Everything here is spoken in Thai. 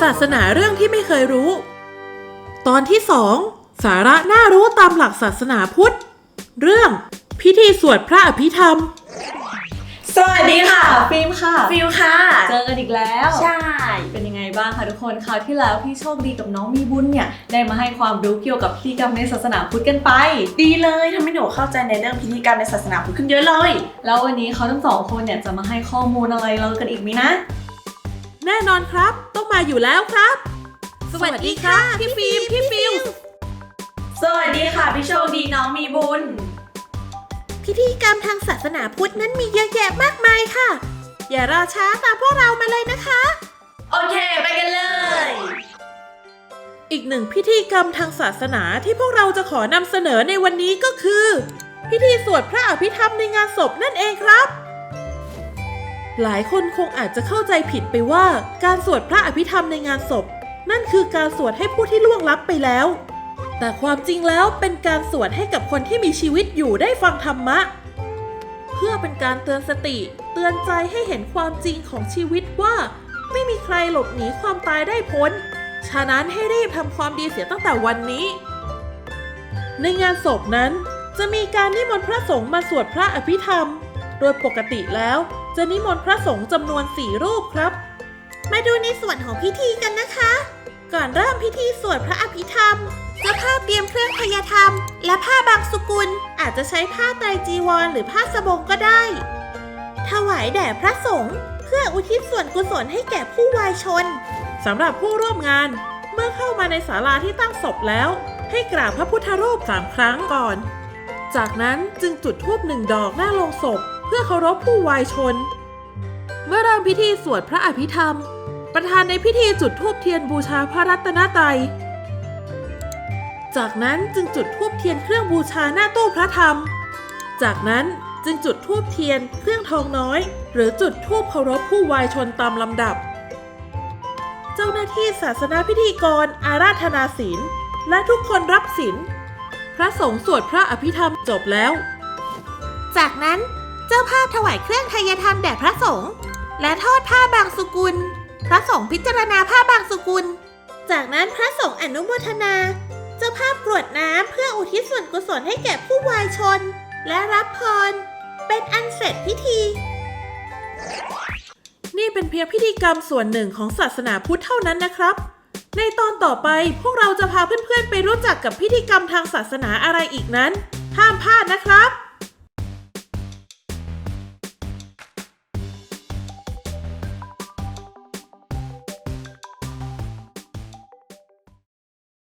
ศาสนาเรื่องที่ไม่เคยรู้ ตอนที่สองสาระน่ารู้ตามหลักศาสนาพุทธ เรื่อง พิธีสวดพระอภิธรรม สวัสดีค่ะ ฟิล์มค่ะ ฟิลค่ะ เจอกันอีกแล้ว ใช่ เป็นยังไงบ้างคะทุกคนคราวที่แล้วพี่โชคดีกับน้องมีบุญเนี่ย ได้มาให้ความรู้เกี่ยวกับพิธีกรรมในศาสนาพุทธกันไป ดีเลยทำให้หนูเข้าใจในเรื่องพิธีกรรมในศาสนาพุทธขึ้นเยอะเลย แล้ววันนี้เขาทั้งสองคนเนี่ยจะมาให้ข้อมูลอะไรเรากันอีกไหมนะ แน่นอนครับ ต้องมาอยู่แล้วครับ สวัสดีค่ะพี่ฟิล์มพี่ฟิลมสวัสดีค่ะพี่โชคดีน้องมีบุญ พิธีกรรมทางศาสนาพุทธนั้นมีเยอะแยะมากมายค่ะ อย่ารอช้าตามพวกเรามาเลยนะคะ โอเค ไปกันเลย อีกหนึ่งพิธีกรรมทางศาสนาที่พวกเราจะขอนำเสนอในวันนี้ก็คือ พิธีสวดพระอภิธรรมในงานศพนั่นเองครับ หลายคนคงอาจจะเข้าใจผิดไปว่าการสวดพระอภิธรรมในงานศพ นั่นคือการสวดให้ผู้ที่ล่วงลับไปแล้ว แต่ความจริงแล้วเป็นการสวดให้กับคนที่มีชีวิตอยู่ได้ฟังธรรมะ เพื่อเป็นการเตือนสติ เตือนใจให้เห็นความจริงของชีวิตว่า ไม่มีใครหลบหนีความตายได้พ้น ฉะนั้นให้รีบทำความดีเสียตั้งแต่วันนี้ ในงานศพนั้น จะมีการนิมนต์พระสงฆ์มาสวดพระอภิธรรม โดยปกติแล้ว จะนิมนต์พระสงฆ์จำนวนสี่รูปครับ มาดูในส่วนของพิธีกันนะคะ ก่อนเริ่มพิธีสวดพระอภิธรรมเจ้าภาพเตรียมเครื่องพยธรรม และผ้าบางสุกุลอาจจะใช้ผ้าไตรจีวรหรือผ้าสบงก็ได้ ถวายแด่พระสงฆ์เพื่ออุทิศส่วนกุศลให้แก่ผู้วายชนสำหรับผู้ร่วมงาน เมื่อเข้ามาในศาลาที่ตั้งศพแล้ว ให้กราบพระพุทธรูปสามครั้งก่อน จากนั้นจึงจุดธูปหนึ่งดอกหน้าโลงศพ เพื่อเคารพผู้วายชน เมื่อเริ่มพิธีสวดพระอภิธรรม ประธานในพิธีจุดธูปเทียนบูชาพระรัตนตรัย จากนั้นจึงจุดธูปเทียนเครื่องบูชาหน้าตู้พระธรรม จากนั้นจึงจุดธูปเทียนเครื่องทองน้อย หรือจุดธูปเคารพผู้วายชนตามลำดับ เจ้าหน้าที่ศาสนาพิธีกรอาราธนาศีลและทุกคนรับศีลพระสงฆ์สวดพระอภิธรรมจบแล้ว จากนั้น เจ้าภาพถวายเครื่องทายธรรมแด่พระสงฆ์และทอดผ้าบางสุกุล พระสงฆ์พิจารณาผ้าบางสุกุล จากนั้นพระสงฆ์อนุโมทนา เจ้าภาพกรวดน้ำเพื่ออุทิศส่วนกุศลให้แก่ผู้วายชน และรับพร เป็นอันเสร็จพิธี นี่เป็นเพียงพิธีกรรมส่วนหนึ่งของศาสนาพุทธเท่านั้นนะครับ ในตอนต่อไปพวกเราจะพาเพื่อนๆไปรู้จักกับพิธีกรรมทางศาสนาอะไรอีกนั้น ห้ามพลาดนะครับ